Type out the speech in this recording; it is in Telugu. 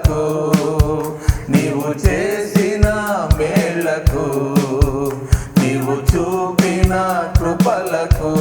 మేళ్ళకు నీవు చేసిన మేళ్ళకు నీవు చూపిన కృపలకు